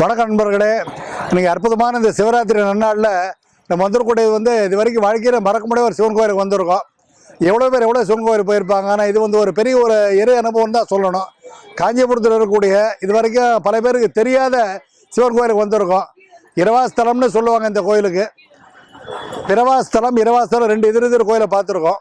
வணக்கம் நண்பர்களே. நீங்கள் அற்புதமான இந்த சிவராத்திரி நன்னாளில் நம்ம வந்திருக்கூடியது வந்து இது வரைக்கும் வாழ்க்கையில் மறக்க முடியாத ஒரு சிவன் கோயிலுக்கு வந்திருக்கோம். எவ்வளோ பேர் எவ்வளோ சிவன் கோயில் போயிருப்பாங்க? ஆனால் இது வந்து ஒரு பெரிய ஒரு எரு அனுபவம் தான் சொல்லணும். காஞ்சிபுரத்தில் இருக்கக்கூடிய இது வரைக்கும் பல பேருக்கு தெரியாத சிவன் கோயிலுக்கு வந்திருக்கோம். இரவாஸ்தலம்னு சொல்லுவாங்க இந்த கோயிலுக்கு. இரவாஸ்தலம் இரவாஸ்தலம் ரெண்டு எதிர் எதிர் கோயிலை பார்த்துருக்கோம்.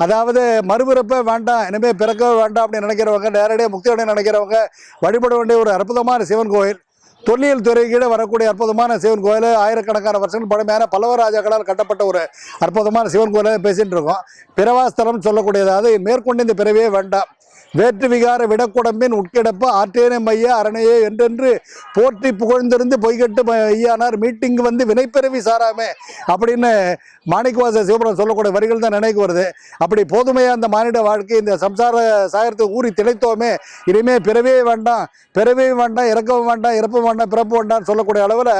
அதாவது மறுபிறப்பே வேண்டாம் இனிமேல் பிறக்கவே வேண்டாம் அப்படின்னு நினைக்கிறவங்க நேரடியாக முக்தி அடைய நினைக்கிறவங்க வழிபட வேண்டிய ஒரு அற்புதமான சிவன் கோயில். தொல்லியல் துறை கீழே வரக்கூடிய அற்புதமான சிவன் கோயில் ஆயிரக்கணக்கான வருஷங்கள் பழமையான பல்லவ ராஜாக்களால் கட்டப்பட்ட ஒரு அற்புதமான சிவன் கோயிலாக பேசிகிட்டு இருக்கோம். பிறவாஸ்தலம் சொல்லக்கூடியது அதாவது மேற்கொண்டு இந்த பிறவியே வேண்டாம். வேற்று விகார விடக்குடம்பின் உட்கிடப்ப ஆற்றேன மைய அரணையே என்றென்று போற்றி புகழ்ந்திருந்து பொய்கட்டு ஐயானார் மீட்டிங் வந்து வினைப்பிறவி சாராமே அப்படின்னு மாணிக்கவாச சிவபுரம் சொல்லக்கூடிய வரிகள் தான் நினைக்கு வருது. அப்படி போதுமையா அந்த மானிட வாழ்க்கை இந்த சம்சார சாகரத்தை ஊறி திளைத்தோமே இனிமே பிறவே வேண்டாம் பிறவே வேண்டாம் இறக்கவும் வேண்டாம் இறப்பு வேண்டாம் பிறப்பு வேண்டாம்னு சொல்லக்கூடிய அளவில்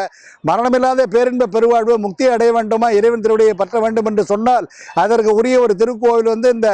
மரணமில்லாத பேரின்ப பெருவாழ்வு முக்தி அடைய வேண்டுமா இறைவன் திருவடியை பற்ற வேண்டும் என்று சொன்னால் அதற்கு உரிய ஒரு திருக்கோவில் வந்து இந்த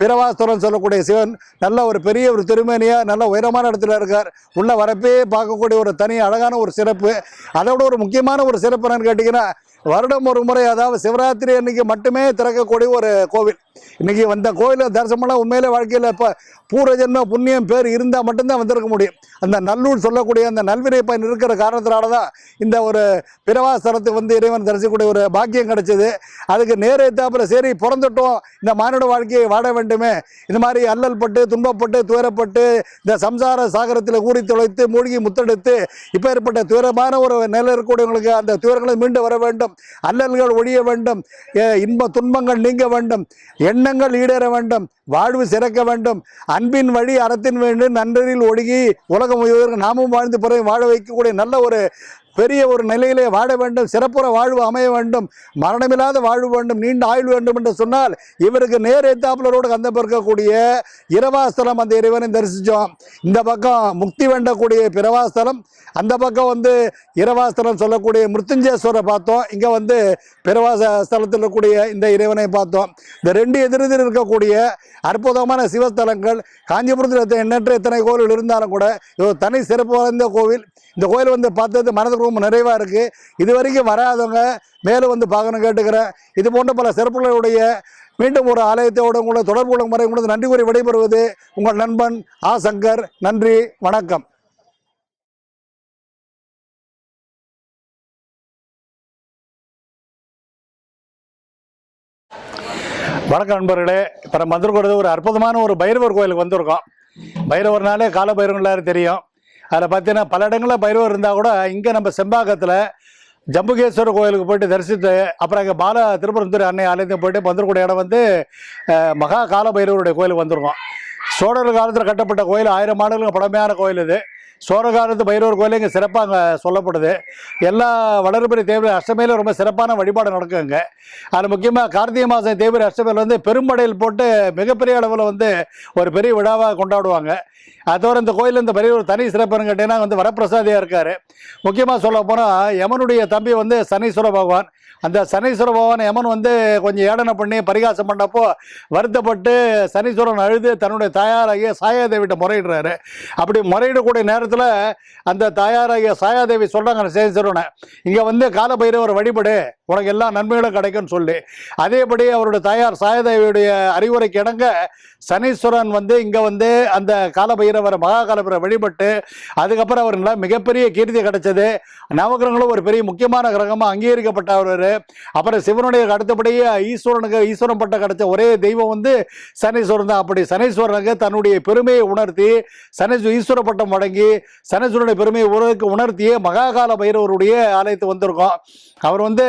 பிறவாஸ்தலம் சொல்லக்கூடிய சிவன் நல்ல ஒரு பெரிய ஒரு திருமேனியாக நல்ல உயரமான இடத்துல இருக்கார். உள்ளே வரப்பே பார்க்கக்கூடிய ஒரு தனி அழகான ஒரு சிறப்பு. அதோட ஒரு முக்கியமான ஒரு சிறப்பு என்னன்னு கேட்டிங்கன்னா வருடம் ஒரு முறை அதாவது சிவராத்திரி அன்னைக்கு மட்டுமே திறக்கக்கூடிய ஒரு கோவில். இன்னைக்கு வந்த கோயிலில் தரிசனம்லாம் உண்மையிலே வாழ்க்கையில் இப்போ பூர்வ புண்ணியம் பேர் இருந்தால் மட்டும்தான் வந்திருக்க முடியும். அந்த நல்லூர் சொல்லக்கூடிய அந்த நல்வினை பயன் இருக்கிற காரணத்தினால தான் இந்த ஒரு பிரவாசரத்துக்கு வந்து இறைவன் தரிசிக்கக்கூடிய ஒரு பாக்கியம் கிடைச்சது. அதுக்கு நேரே தாப்புல சரி பிறந்துட்டோம். இந்த மானுட வாழ்க்கையை வாழ வேண்டுமே. இந்த மாதிரி அல்லல் பட்டு துன்பப்பட்டு துயரப்பட்டு இந்த சம்சார சாகரத்தில் ஊறி தொலைத்து மூழ்கி முத்தெடுத்து இப்போ ஏற்பட்ட துயரமான ஒரு நிலை இருக்கக்கூடியவங்களுக்கு அந்த துயரங்களை மீண்டு வர வேண்டும். அல்லல்கள் ஒழிய வேண்டும். இன்ப துன்பங்கள் நீங்க வேண்டும். எண்ணங்கள் ஈடேற வேண்டும். வாழ்வு சிறக்க வேண்டும். அன்பின் வழி அறத்தின் வேண்டும் நன்றரில் ஒழுகி உலகம் நாமும் வாழ்ந்து பிறகு வாழ வைக்கக்கூடிய நல்ல ஒரு பெரிய ஒரு நிலையிலே வாழ வேண்டும் சிறப்புற வாழ்வு அமைய வேண்டும் மரணமில்லாத வாழ்வு வேண்டும் நீண்ட ஆயுள் வேண்டும் என்று சொன்னால் இவருக்கு நேர் எத்தாப்புலரோடு கந்த பிறக்கக்கூடிய இரவாஸ்தலம் அந்த இறைவனை தரிசித்தோம் இந்த பக்கம் முக்தி வேண்டக்கூடிய பிறவாஸ்தலம் அந்த பக்கம் வந்து இரவாஸ்தலம் சொல்லக்கூடிய மிருத்துஞ்சேஸ்வரை பார்த்தோம். இங்கே வந்து பிறவாச ஸ்தலத்தில் இருக்கக்கூடிய இந்த இறைவனை பார்த்தோம். இந்த ரெண்டு எதிரெதிர் இருக்கக்கூடிய அற்புதமான சிவஸ்தலங்கள் காஞ்சிபுரத்தில் எண்ணற்ற எத்தனை கோவில் இருந்தாலும் கூட இது ஒரு தனி சிறப்பு வாய்ந்த கோவில். இந்த கோயில் வந்து பார்த்தது மனது ரொம்ப நிறைவாக இருக்குது இது வரைக்கும் வராதவங்க மேலும் வந்து பார்க்கணும் கேட்டுக்கிறேன். இது போன்ற பல சிறப்புகளுடைய மீண்டும் ஒரு ஆலயத்தோடு உங்களை தொடர்பு கொள்ளும் முறை உங்களுக்கு நன்றி கூறி விடைபெறுவது உங்கள் நண்பன் ஆ சங்கர். நன்றி வணக்கம். வணக்கம் நண்பர்களே. இப்போ நம்ம வந்திருக்கிறது ஒரு அற்புதமான ஒரு பைரவர் கோயிலுக்கு வந்திருக்கோம். பைரவர்னாலே கால பைரவர் எல்லாரும் தெரியும். அதில் பார்த்தீங்கன்னா பல இடங்களில் பைரவர் இருந்தால் கூட இங்கே நம்ம செம்பாக்கத்தில் ஜம்புகேஸ்வரர் கோயிலுக்கு போயிட்டு தரிசித்து அப்புறம் இங்கே பால திருப்பரந்தூர் அன்னை ஆலயத்துக்கு போயிட்டு வந்துருக்கூடிய இடம் வந்து மகா கால பைரவருடைய கோயிலுக்கு வந்திருக்கோம். சோழர் காலத்தில் கட்டப்பட்ட கோயில் ஆயிரம் ஆண்டுகளுக்கு பழமையான கோயில் இது. சோழகாலத்து பைரவர் கோயில் இங்கே சிறப்பாக அங்கே சொல்லப்படுது. எல்லா வளர்பிறை தேவர் அஷ்டமியில ரொம்ப சிறப்பான வழிபாடு நடக்கும் இங்கே அதில் முக்கியமாக கார்த்திகை மாதம் தேவர் அஷ்டமியில் வந்து பெரும்படையில் போட்டு மிகப்பெரிய அளவில் வந்து ஒரு பெரிய விழாவாக கொண்டாடுவாங்க. அதோட இந்த கோயில் இந்த பெரிய ஒரு தனி சிறப்புன்னு கேட்டிங்கன்னா வந்து வரப்பிரசாதியாக இருக்கார். முக்கியமாக சொல்ல போனால் யமனுடைய தம்பி வந்து சனீஸ்வர பகவான். அந்த சனீஸ்வர பகவான் யமன் வந்து கொஞ்சம் ஏடனை பண்ணி பரிகாசம் பண்ணப்போ வருத்தப்பட்டு சனீஸ்வரன் அழுது தன்னுடைய தாயாராகிய சாயாதேவிட்ட முறையிடுறாரு. அப்படி முறையிடக்கூடிய நேரத்தில் அந்த தாயாராகிய சாயாதேவி சொல்கிறாங்க அந்த இங்கே வந்து காலபைரவர் வழிபடு உனக்கு எல்லா நன்மைகளும் கிடைக்கும்னு சொல்லி. அதேபடி அவருடைய தாயார் சாயாதேவியுடைய அறிவுரைக்கு இணங்க சனீஸ்வரன் வந்து இங்கே வந்து அந்த காலபைரவரை மகா காலபைரவரை வழிபட்டு அதுக்கப்புறம் அவர் மிகப்பெரிய கீர்த்தி கிடைச்சது. நவகிரகங்களும் ஒரு பெரிய முக்கியமான கிரகமாக அங்கீகரிக்கப்பட்ட அவர். அப்புறம் சிவனுடைய அடுத்தபடியே ஈஸ்வரனுக்கு ஈஸ்வரன் பட்டம் கிடைச்ச ஒரே தெய்வம் வந்து சனீஸ்வரன் தான். அப்படி சனீஸ்வரனுக்கு தன்னுடைய பெருமையை உணர்த்தி சனீஸ்வர ஈஸ்வர பட்டம் வழங்கி சனீஸ்வரனுடைய பெருமையை உணர்க்கு உணர்த்தியே மகாகால பைரவருடைய ஆலயத்துக்கு வந்திருக்கோம். அவர் வந்து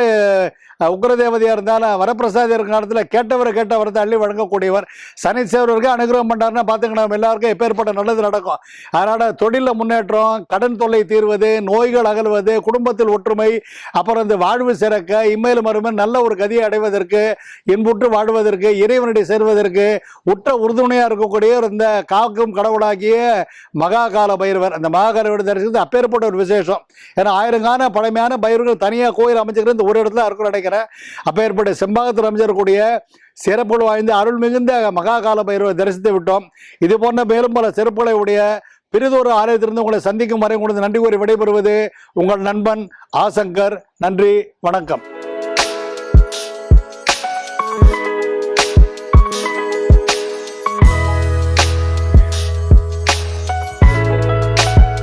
உக்ரதேவதையாக இருந்தாலும் வரப்பிரசாதி இருக்கிற காலத்தில் கேட்டவரை கேட்ட வரத்தை அள்ளி வழங்கக்கூடியவர். சனீஸ்வரருக்கு அனுகிரகம் பண்ணார்னா பார்த்துங்க நம்ம எல்லாருக்கும் எப்பேற்பட்ட நல்லது நடக்கும். அதனால் தொழிலில் முன்னேற்றம் கடன் தொல்லை தீர்வது நோய்கள் அகல்வது குடும்பத்தில் ஒற்றுமை அப்புறம் இந்த வாழ்வு சிறக்க இம்மையில் மறுமை நல்ல ஒரு கதியை அடைவதற்கு இன்புற்று வாழ்வதற்கு இறைவனுடைய சேர்வதற்கு உற்ற உறுதுணையாக இருக்கக்கூடிய இந்த காக்கும் கடவுளாகிய மகாகால பைரவர். அந்த மகாகால தரிசித்து அப்பேற்பட்ட ஒரு விசேஷம். ஏன்னா ஆயிரங்கான பழமையான பைரவர்கள் தனியாக கோயில் அமைச்சுக்கிறது ஒரு இடத்துல இருக்கும் நினைக்கிறேன் அப்பேற்பட்ட செம்பாகத்தில் கூடிய சிறப்புகள் வாய்ந்த அருள் மிகுந்த மகாகால பைரவை தரிசித்து விட்டோம். இது போன்ற மேலும் பல சிறப்புகளை உடைய பிரிதொரு ஆலயத்திலிருந்து உங்களை சந்திக்கும் வரை உங்களுக்கு நன்றி கூறி விடைபெறுவது உங்கள் நண்பன் ஆசங்கர். நன்றி வணக்கம்.